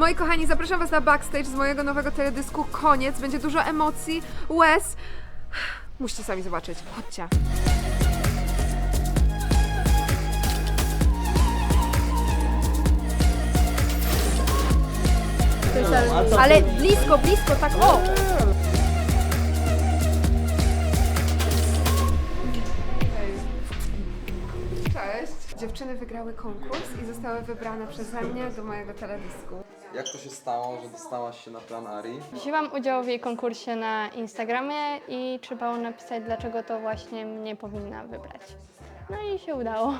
Moi kochani, zapraszam Was na backstage z mojego nowego teledysku. Koniec, będzie dużo emocji, łez. Musicie sami zobaczyć. Chodźcie. Ale blisko, blisko, tak o! Cześć. Dziewczyny wygrały konkurs i zostały wybrane przeze mnie do mojego teledysku. Jak to się stało, że dostałaś się na plan Ari? Wzięłam udział w jej konkursie na Instagramie i trzeba było napisać, dlaczego to właśnie mnie powinna wybrać. No i się udało.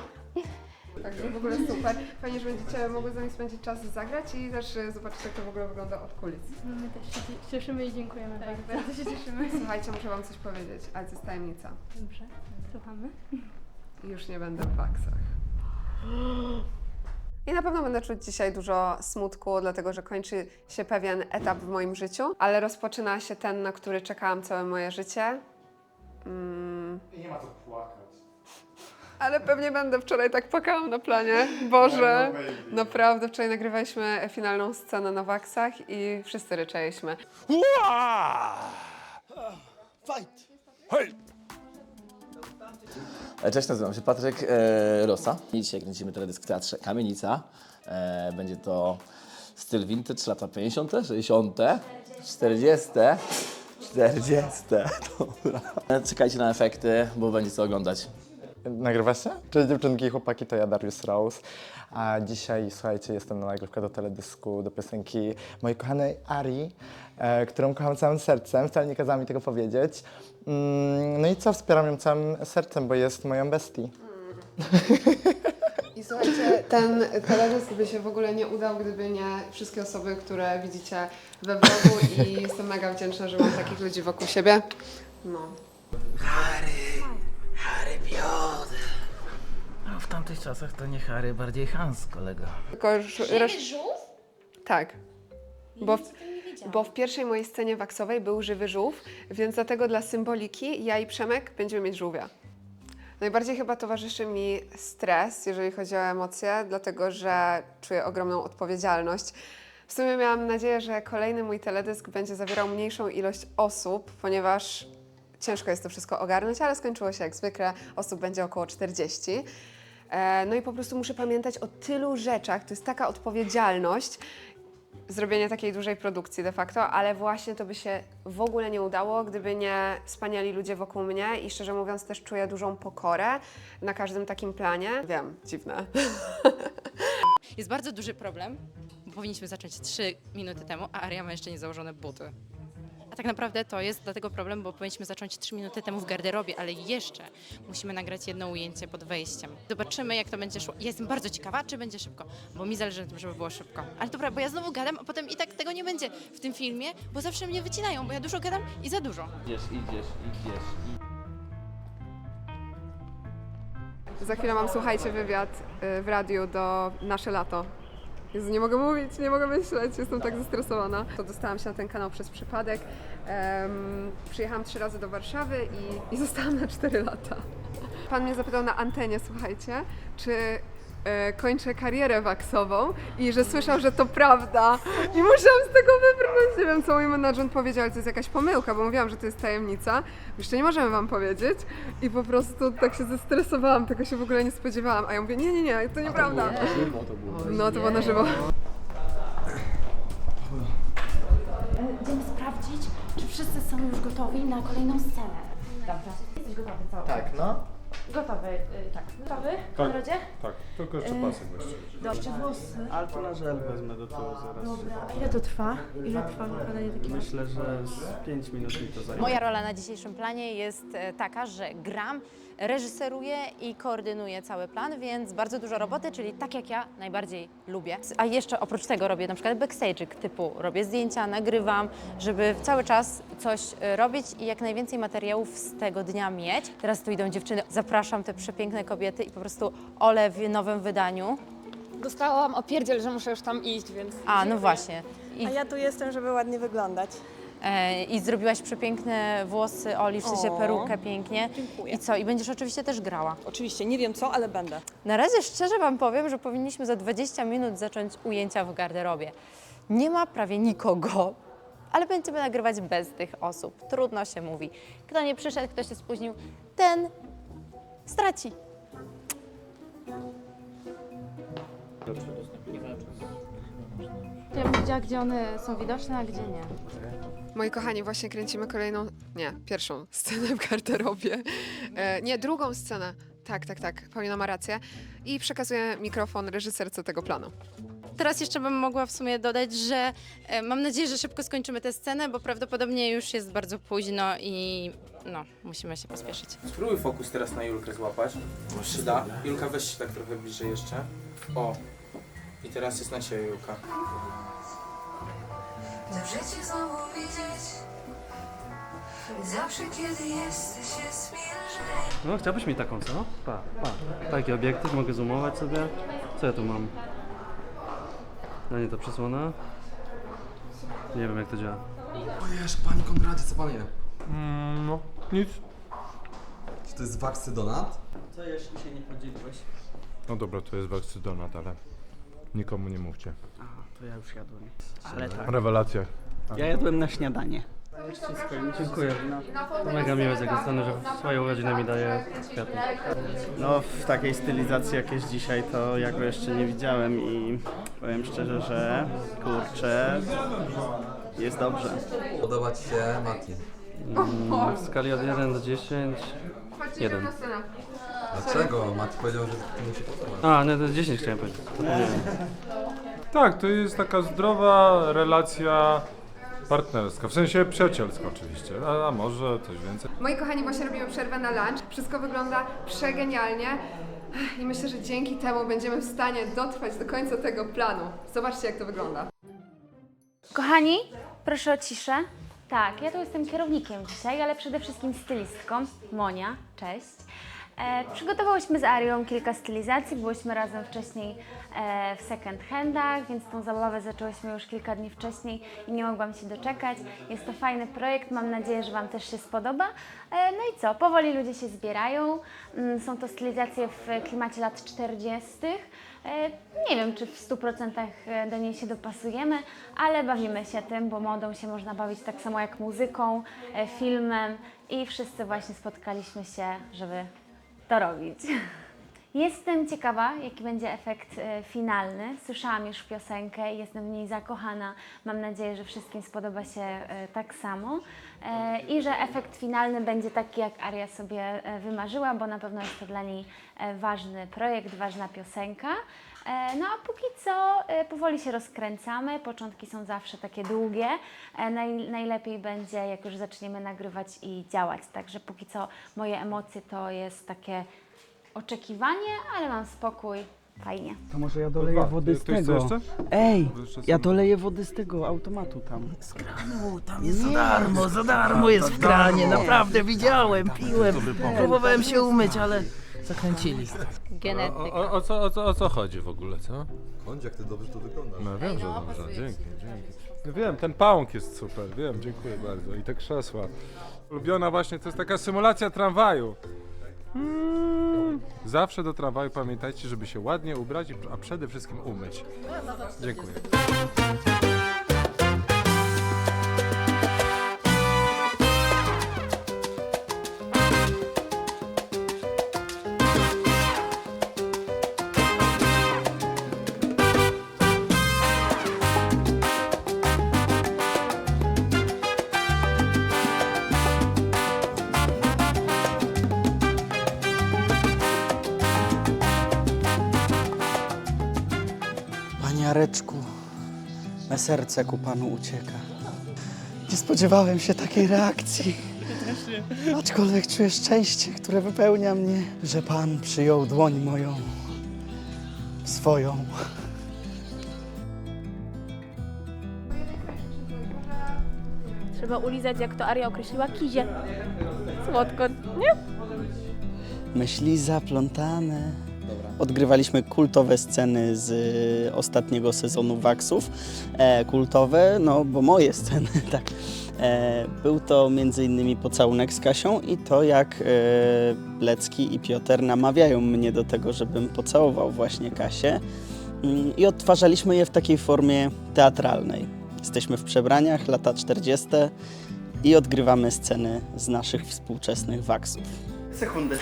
Także w ogóle super. Fajnie, że będziecie mogły z nami spędzić czas zagrać i też e, zobaczyć, jak to w ogóle wygląda od kulis. My też się cieszymy i dziękujemy bardzo. Bardzo się cieszymy. Słuchajcie, muszę Wam coś powiedzieć, ale to jest tajemnica. Dobrze, słuchamy. Już nie będę w waksach. I na pewno będę czuć dzisiaj dużo smutku, dlatego że kończy się pewien etap w moim życiu, ale rozpoczyna się ten, na który czekałam całe moje życie. Mm. I nie ma co płakać. Ale pewnie będę. Wczoraj tak płakałam na planie. Boże. No, baby. Naprawdę, wczoraj nagrywaliśmy finalną scenę na waksach i wszyscy ryczeliśmy. Fight! Cześć, nazywam się Patryk e, Rosa. Dzisiaj kręcimy teledysk w Teatrze Kamienica. E, będzie to styl vintage, lata 50., 60., 40., 40. Dobra. E, Czekajcie na efekty, bo będzie co oglądać. Nagrywa się? Cześć dziewczynki i chłopaki, to ja Darius Rose. A dzisiaj, słuchajcie, jestem na nagrywkę do teledysku, do piosenki mojej kochanej Ari, e, którą kocham całym sercem, wcale nie kazała mi tego powiedzieć. Mm, no i co, wspieram ją całym sercem, bo jest moją bestii. I słuchajcie, ten teledysk by się w ogóle nie udał, gdyby nie wszystkie osoby, które widzicie we vlogu i jestem mega wdzięczna, że mam takich ludzi wokół siebie. No. No, w tamtych czasach to nie Harry, bardziej Hans, kolego. Tylko już... Resz... Tak. Bo w, bo w pierwszej mojej scenie waksowej był żywy żółw, więc dlatego dla symboliki ja i Przemek będziemy mieć żółwia. Najbardziej chyba towarzyszy mi stres, jeżeli chodzi o emocje, dlatego że czuję ogromną odpowiedzialność. W sumie miałam nadzieję, że kolejny mój teledysk będzie zawierał mniejszą ilość osób, ponieważ ciężko jest to wszystko ogarnąć, ale skończyło się jak zwykle, osób będzie około 40. E, No i po prostu muszę pamiętać o tylu rzeczach, to jest taka odpowiedzialność, zrobienie takiej dużej produkcji de facto, ale właśnie to by się w ogóle nie udało, gdyby nie wspaniali ludzie wokół mnie i szczerze mówiąc też czuję dużą pokorę na każdym takim planie. Wiem, dziwne. Jest bardzo duży problem, bo powinniśmy zacząć 3 minuty temu, a Aria ma jeszcze nie założone buty. A tak naprawdę to jest dlatego problem, bo powinniśmy zacząć 3 minuty temu w garderobie, ale jeszcze musimy nagrać jedno ujęcie pod wejściem. Zobaczymy, jak to będzie szło. Ja jestem bardzo ciekawa, czy będzie szybko, bo mi zależy na tym, żeby było szybko. Ale dobra, bo ja znowu gadam, a potem i tak tego nie będzie w tym filmie, bo zawsze mnie wycinają, bo ja dużo gadam i za dużo. Idziesz, idziesz, idziesz. Za chwilę mam, słuchajcie, wywiad y, w radiu do Nasze Lato. Nie mogę mówić, nie mogę myśleć, jestem tak zestresowana. To dostałam się na ten kanał przez przypadek. Em, przyjechałam trzy razy do Warszawy i, i zostałam na cztery lata. Pan mnie zapytał na antenie, słuchajcie, czy e, kończę karierę waksową i że słyszał, że to prawda. I musiałam z tego wybrnąć. Nie wiem, co mój management powiedział, ale to jest jakaś pomyłka, bo mówiłam, że to jest tajemnica. Jeszcze nie możemy wam powiedzieć. I po prostu tak się zestresowałam, tego się w ogóle nie spodziewałam. A ja mówię, nie, nie, nie, to nieprawda. No, to było na żywo. Będziemy sprawdzić, czy wszyscy są już gotowi na kolejną scenę. Dobrze. Jesteś gotowy, co? Tak, no. Gotowy, y, tak. Gotowy? Konradzie? Tak, tylko jeszcze pasek właściwie. Dobrze, włosy. Ale to na żel wezmę do tyłu zaraz. Dobra. A ile to trwa? Ile trwa nakładanie takiego? Myślę, że z 5 minut mi to zajmie. Moja rola na dzisiejszym planie jest e, taka, że gram, reżyseruję i koordynuję cały plan, więc bardzo dużo roboty, czyli tak jak ja najbardziej lubię. A jeszcze oprócz tego robię na przykład backstage'y typu robię zdjęcia, nagrywam, żeby cały czas coś e, robić i jak najwięcej materiałów z tego dnia mieć. Teraz tu idą dziewczyny, zapraszam te przepiękne kobiety i po prostu Ole w nowym wydaniu. Dostałam opierdziel, że muszę już tam iść, więc... A, no właśnie. I, A ja tu jestem, żeby ładnie wyglądać. E, I zrobiłaś przepiękne włosy Oli, w sensie O, perukę pięknie. dziękuję. I co? I będziesz oczywiście też grała. Oczywiście, nie wiem co, ale będę. Na razie szczerze Wam powiem, że powinniśmy za 20 minut zacząć ujęcia w garderobie. Nie ma prawie nikogo, ale będziemy nagrywać bez tych osób. Trudno się mówi. Kto nie przyszedł, kto się spóźnił, ten straci. Ja bym wiedziała, gdzie one są widoczne, a gdzie nie. Moi kochani, właśnie kręcimy kolejną, nie, pierwszą scenę w garderobie. E, nie, drugą scenę. Tak, tak, tak. Paulina ma rację. I przekazuję mikrofon reżyserce tego planu. Teraz jeszcze bym mogła w sumie dodać, że e, mam nadzieję, że szybko skończymy tę scenę, bo prawdopodobnie już jest bardzo późno i no, musimy się pospieszyć. Spróbuj fokus teraz na Julkę złapać. Może się da. Julka, weź się tak trochę bliżej jeszcze. O. I teraz jest na ciebie, Julka. Dobrze cię znowu widzieć Zawsze kiedy jesteś jest mi lżej No, chciałbyś mi taką, co? Pa, pa. Taki obiektyw, mogę zoomować sobie. Co ja tu mam? No nie, to przesłona. Nie wiem, jak to działa. Ojesz, panie Konradzie, co pan je? no, nic. Czy to jest waksy donat? Co jeszcze się nie podzieliłeś? No dobra, to jest Donat, ale nikomu nie mówcie. A, to ja już jadłem. Ale tak. Rewelacja. Ja jadłem na śniadanie. Dziękuję. To mega miłe z jego strony, że w swoją rodzinę mi daje kwiaty. No w takiej stylizacji jak jest dzisiaj to ja go jeszcze nie widziałem i powiem szczerze, że kurczę jest dobrze. Podoba ci się Mati. Mm, W skali od 1 do 10. Jeden. Dlaczego? Mati powiedział, że mu się podoba. A, no to 10 chciałem powiedzieć. Tak, to jest taka zdrowa relacja partnerska, w sensie przyjacielska oczywiście, a, a może coś więcej. Moi kochani, właśnie robimy przerwę na lunch. Wszystko wygląda przegenialnie. I myślę, że dzięki temu będziemy w stanie dotrwać do końca tego planu. Zobaczcie, jak to wygląda. Kochani, proszę o ciszę. Tak, ja tu jestem kierownikiem dzisiaj, ale przede wszystkim stylistką. Monia, cześć. E, przygotowałyśmy z Arią kilka stylizacji, byłyśmy razem wcześniej e, w second handach, więc tą zabawę zaczęłyśmy już kilka dni wcześniej i nie mogłam się doczekać. Jest to fajny projekt, mam nadzieję, że Wam też się spodoba. E, no i co, powoli ludzie się zbierają. Mm, Są to stylizacje w klimacie lat 40. E, Nie wiem, czy w 100% do niej się dopasujemy, ale bawimy się tym, bo modą się można bawić tak samo jak muzyką, e, filmem i wszyscy właśnie spotkaliśmy się, żeby to robić. Jestem ciekawa, jaki będzie efekt e, finalny. Słyszałam już piosenkę, jestem w niej zakochana. Mam nadzieję, że wszystkim spodoba się e, tak samo e, i że efekt finalny będzie taki, jak Aria sobie wymarzyła, bo na pewno jest to dla niej ważny projekt, ważna piosenka. No a póki co powoli się rozkręcamy. Początki są zawsze takie długie. Naj, najlepiej będzie, jak już zaczniemy nagrywać i działać. Także póki co moje emocje to jest takie oczekiwanie, ale mam spokój. Fajnie. To może ja doleję wody z tego. Ej, ja doleję wody z tego automatu tam. Z kranu, tam jest za darmo, za darmo jest w kranie, naprawdę widziałem, piłem. Próbowałem się umyć, ale zakręcili. Genetyk. O, o, co, o, co, o co chodzi w ogóle, co? Bądź jak ty dobrze to wyglądasz. No wiem, że dobrze, dzięki, dzięki. No wiem, ten pałąk jest super, wiem, dziękuję bardzo. I te krzesła. Ulubiona właśnie, to jest taka symulacja tramwaju. Mm. Zawsze do tramwaju pamiętajcie, żeby się ładnie ubrać, a przede wszystkim umyć. Dziękuję. Serce ku panu ucieka. Nie spodziewałem się takiej reakcji. Aczkolwiek czuję szczęście, które wypełnia mnie, że pan przyjął dłoń moją swoją. Trzeba ulizać, jak to Aria określiła, kizie. Słodko, nie? Myśli zaplątane. Odgrywaliśmy kultowe sceny z y, ostatniego sezonu Waxów. E, kultowe, no bo moje sceny, tak. E, był to m.in. pocałunek z Kasią i to jak e, i Piotr namawiają mnie do tego, żebym pocałował właśnie Kasię. mm, i odtwarzaliśmy je w takiej formie teatralnej. Jesteśmy w przebraniach, lata 40. i odgrywamy sceny z naszych współczesnych waksów. Sekundę.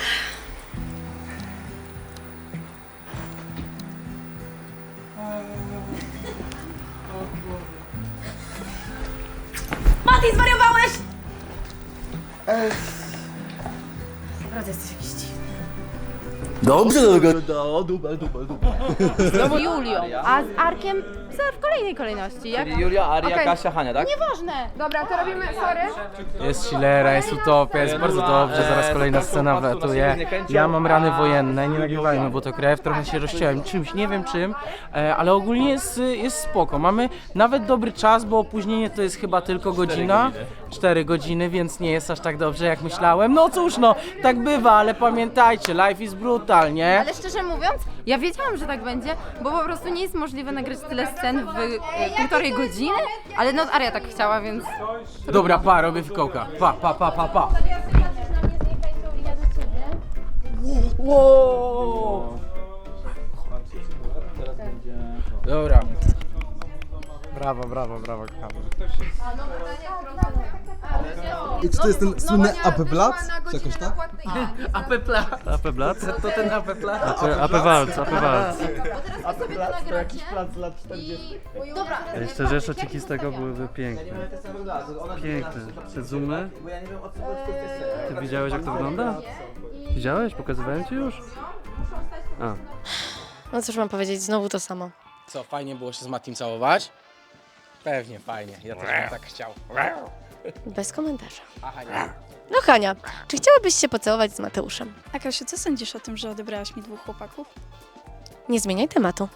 Naprawdę jesteś jakiś dziwny. Dobrze to wyglądało, dubel, dubel, dubel. Znowu Julią, a z Arkiem w kolejnej kolejności. Jak... Julia, Aria, Okej. Kasia, Hania, tak? Nieważne. Dobra, to robimy, sorry. Jest chillera, jest utopia, jest bardzo dobrze, zaraz kolejna scena wlatuje. Ja mam rany wojenne, nie nagrywajmy, bo to krew, trochę się rozciąłem czymś, nie wiem czym, e, ale ogólnie jest, jest spoko. Mamy nawet dobry czas, bo opóźnienie to jest chyba tylko godzina, 4 godziny, więc nie jest aż tak dobrze jak myślałem. No cóż no, tak bywa, ale pamiętajcie, life is brutal, nie? Ale szczerze mówiąc, ja wiedziałam, że tak będzie, bo po prostu nie jest możliwe nagrać tyle scen w e, półtorej godziny, ale no Aria tak chciała, więc... Dobra, pa, robię fikołka. Pa, pa, pa, pa, pa. Wow. Dobra. Brawo, brawo, brawo, kochamy. I czy to jest ten słynny Appeblatt? Czy jakoś tak? Apeplat. Apeblat? To ten apeplat? Znaczy Apewalc, Apewalc. to jakiś plac z lat 40. Ej, Szczerze, szociki z tego byłyby piękne. Piękne. Te zoomy. Ty widziałeś jak to wygląda? Widziałeś? Pokazywałem ci już? A. No cóż mam powiedzieć, znowu to samo. Co, fajnie było się z Matim całować? Pewnie fajnie, ja też bym tak chciał. Bez komentarza. No Hania, czy chciałabyś się pocałować z Mateuszem? A Kasiu, co sądzisz o tym, że odebrałaś mi dwóch chłopaków? Nie zmieniaj tematu.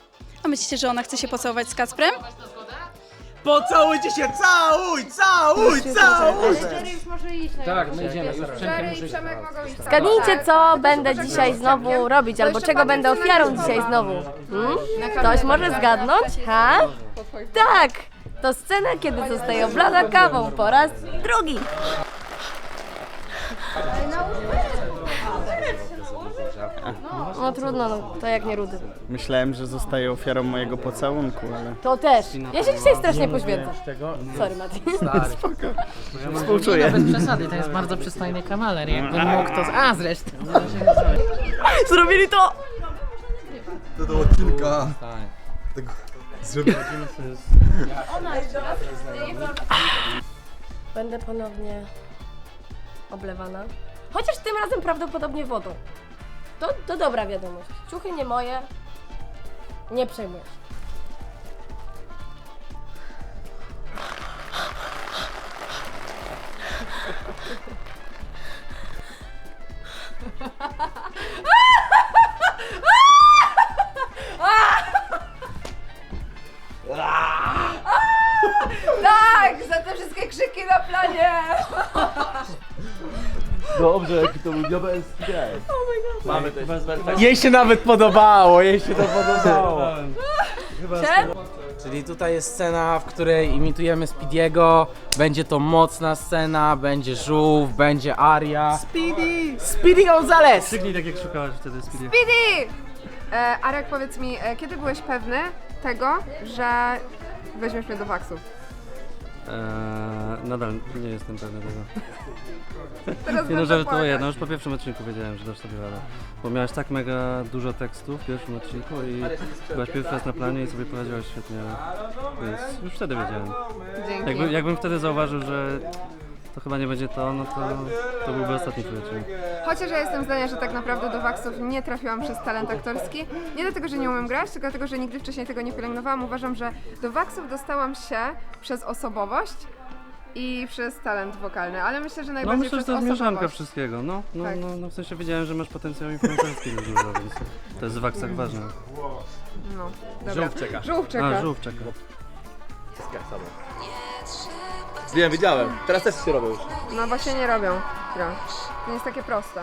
A myślicie, że ona chce się pocałować z Kacprem? Pocałujcie się, całuj, całuj, całuj! już może iść Tak, my idziemy, już Przemkiem muszę iść. Przemek mogą iść. Zgadnijcie, co będę dzisiaj znowu robić, albo czego będę ofiarą dzisiaj znowu. Hmm? Ktoś może zgadnąć? Ha? Tak! To scena, kiedy zostaje oblana kawą po raz drugi. No trudno, no, to jak nie rudy. Myślałem, że zostaję ofiarą mojego pocałunku, ale... To też. Ja się dzisiaj strasznie poświęcam. Sorry, Mati. Współczuję. Bez przesady, to jest bardzo przystojny kawaler, jakbym mógł to... A, zresztą. Zrobili to! To do odcinka. Tego Będę ponownie oblewana. Chociaż tym razem prawdopodobnie wodą. To, to dobra wiadomość. Ciuchy nie moje. Nie przejmuj diabelski dzień. Mamy to Jej się nawet podobało, jej się to podobało. Czyli tutaj jest scena, w której imitujemy Speediego. Będzie to mocna scena, będzie żółw, będzie aria. Speedy! Speedy Gonzales! Sygnij tak jak szukałaś wtedy Speedy. Speedy! E, Arek, powiedz mi, e, kiedy byłeś pewny tego, że weźmiesz mnie do waksów? Eee, nadal nie jestem pewny tego. Teraz Nie no, będę żartuję, płakać. no już po pierwszym odcinku wiedziałem, że dasz sobie radę. Bo miałaś tak mega dużo tekstu w pierwszym odcinku i byłaś pierwszy raz na planie i sobie poradziłaś świetnie. Więc już wtedy wiedziałem. Dzięki. Jakby, jakbym wtedy zauważył, że to chyba nie będzie to, no to, to byłby ostatni odcinek. Chociaż ja jestem zdania, że tak naprawdę do waksów nie trafiłam przez talent aktorski. Nie dlatego, że nie umiem grać, tylko dlatego, że nigdy wcześniej tego nie pielęgnowałam. Uważam, że do waksów dostałam się przez osobowość i przez talent wokalny, ale myślę, że No najbardziej myślę, że przez to jest mieszanka osobowość. wszystkiego, no, no, Tak. no, no w sensie wiedziałem, że masz potencjał influencerski dość dużo, więc to jest w waksach ważne. No, dobra. Żółw czeka. Żółw czeka. A, żółw czeka. Wiem, widziałem. Teraz też się robią już. No właśnie nie robią. No. To nie jest takie proste.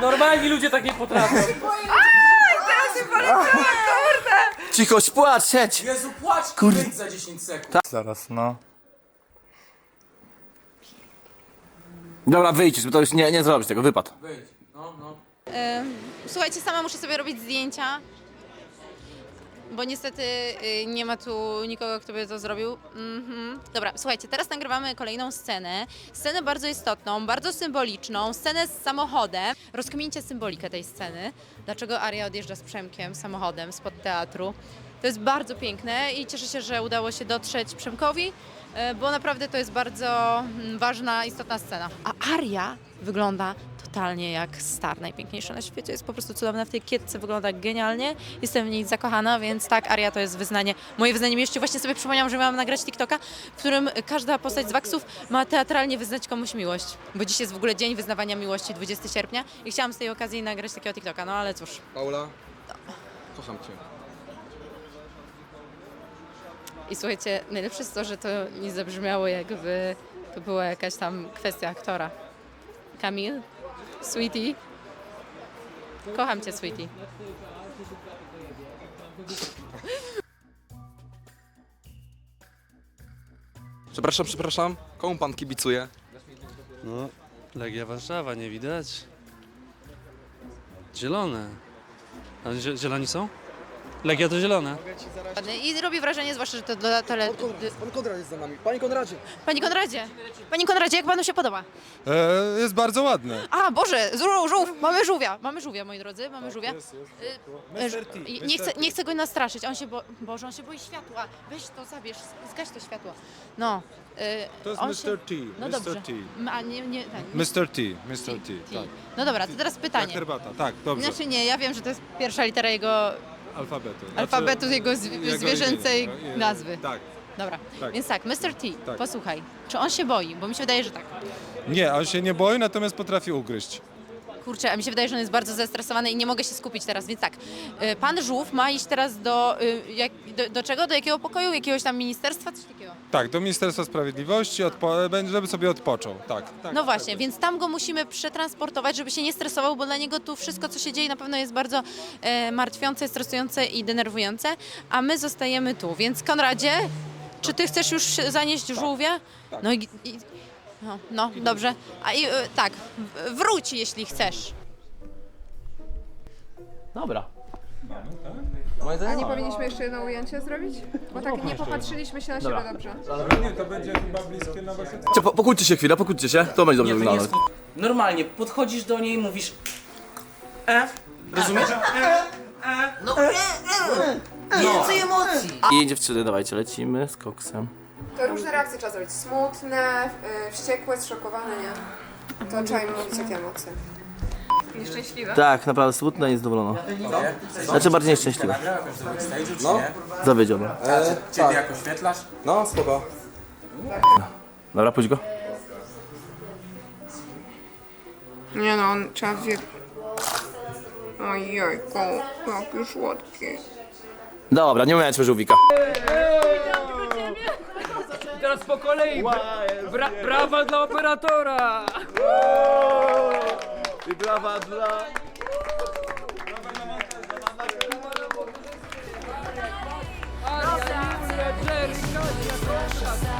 Normalni ludzie tak nie potrafią. Teraz się kurde! Cichość, płacz, siedź! Jezu, płacz, Kurde. za 10 sekund. Zaraz, no. Dobra, wyjdź, bo to już nie, nie zrobisz tego, wypad. Wyjdź, no, no. Słuchajcie, sama muszę sobie robić zdjęcia, bo niestety y, nie ma tu nikogo, kto by to zrobił. Mhm. Dobra, słuchajcie, teraz nagrywamy kolejną scenę. Scenę bardzo istotną, bardzo symboliczną, scenę z samochodem. Rozkmincie symbolikę tej sceny. Dlaczego Aria odjeżdża z Przemkiem samochodem spod teatru. To jest bardzo piękne i cieszę się, że udało się dotrzeć Przemkowi, y, bo naprawdę to jest bardzo mm, ważna, istotna scena. A Aria wygląda totalnie jak star, najpiękniejsza na świecie. Jest po prostu cudowna w tej kietce, wygląda genialnie. Jestem w niej zakochana, więc tak, Aria to jest wyznanie, moje wyznanie miłości. Właśnie sobie przypomniałam, że miałam nagrać TikToka, w którym każda postać z Waxów ma teatralnie wyznać komuś miłość. Bo dziś jest w ogóle Dzień Wyznawania Miłości, 20 sierpnia i chciałam z tej okazji nagrać takiego TikToka, no ale cóż. Paula, kocham cię. I słuchajcie, najlepsze jest to, że to nie zabrzmiało jakby to była jakaś tam kwestia aktora. Kamil, Sweetie, kocham cię, Sweetie. Przepraszam, przepraszam. Komu pan kibicuje? No, Legia Warszawa, nie widać. Zielone. A zie- zieloni są? Legia to zielone. I robi wrażenie, zwłaszcza, że to dla tele... Pan Konrad jest za nami. Panie Konradzie. Panie Konradzie, Panie Konradzie, jak panu się podoba? E, jest bardzo ładne. A, Boże, żół, żółw, mamy żółwia, mamy żółwia, moi drodzy, mamy żółwia. Jest, jest. Y, Mr. T, y, Mr. Nie chcę, T. nie chcę go nastraszyć, on się bo... Boże, on się boi światła. Weź to, zabierz, zgaś to światło. No. y, To jest on Mr. T, No Mr. dobrze. T. M- A nie, nie. Mr. T, Mr. T, tak. No dobra, to teraz Jak pytanie. herbata, tak, dobrze. Znaczy nie, ja wiem, że to jest pierwsza litera jego Alfabetu. Znaczy, alfabetu, jego zw- jego zwierzęcej imienia. nazwy. Tak. Dobra, Tak. więc tak, Mr. T, Tak. posłuchaj, czy on się boi? Bo mi się wydaje, że tak. Nie, on się nie boi, natomiast potrafi ugryźć. Kurczę, a mi się wydaje, że on jest bardzo zestresowany i nie mogę się skupić teraz, więc tak. y, Pan Żółw ma iść teraz do, y, jak, do, do czego? Do jakiego pokoju? Jakiegoś tam ministerstwa? Coś takiego. Tak, do Ministerstwa Sprawiedliwości, żeby sobie odpoczął. Tak, tak. No właśnie, więc tam go musimy przetransportować, żeby się nie stresował, bo dla niego tu wszystko, co się dzieje, na pewno jest bardzo e, martwiące, stresujące i denerwujące, a my zostajemy tu. Więc Konradzie, czy ty chcesz już zanieść żółwia? No i... i no, no, dobrze. A i e, tak, w- wróć, jeśli chcesz. Dobra. A nie powinniśmy jeszcze jedno ujęcie zrobić? Bo tak nie popatrzyliśmy się na siebie Dobra. dobrze. Nie, to będzie chyba bliskie na wasze... Po, pokłóćcie się chwilę, pokłóćcie się. To będzie dobrze wyglądać. jest... Normalnie, podchodzisz do niej i mówisz... E? Rozumiesz? No, Więcej emocji! I dziewczyny, dawajcie, lecimy z koksem. To różne reakcje trzeba zrobić. Smutne, y, wściekłe, zszokowane, nie? To trzeba im mówić jakie emocje. Nieszczęśliwe? Tak, naprawdę smutna i niezadowolona. Znaczy bardziej nieszczęśliwa. No. Zawiedziona. E, Ciebie jak oświetlasz? No, spoko. Dobra, pójdź go. Nie no, on trzeba wie... Ojejku, jaki słodki. Dobra, nie umiałem żółwika. I teraz po kolei. Bra brawa dla operatora! I brawa dla... Aria, Julia, Jerry, Kasia, Kasia.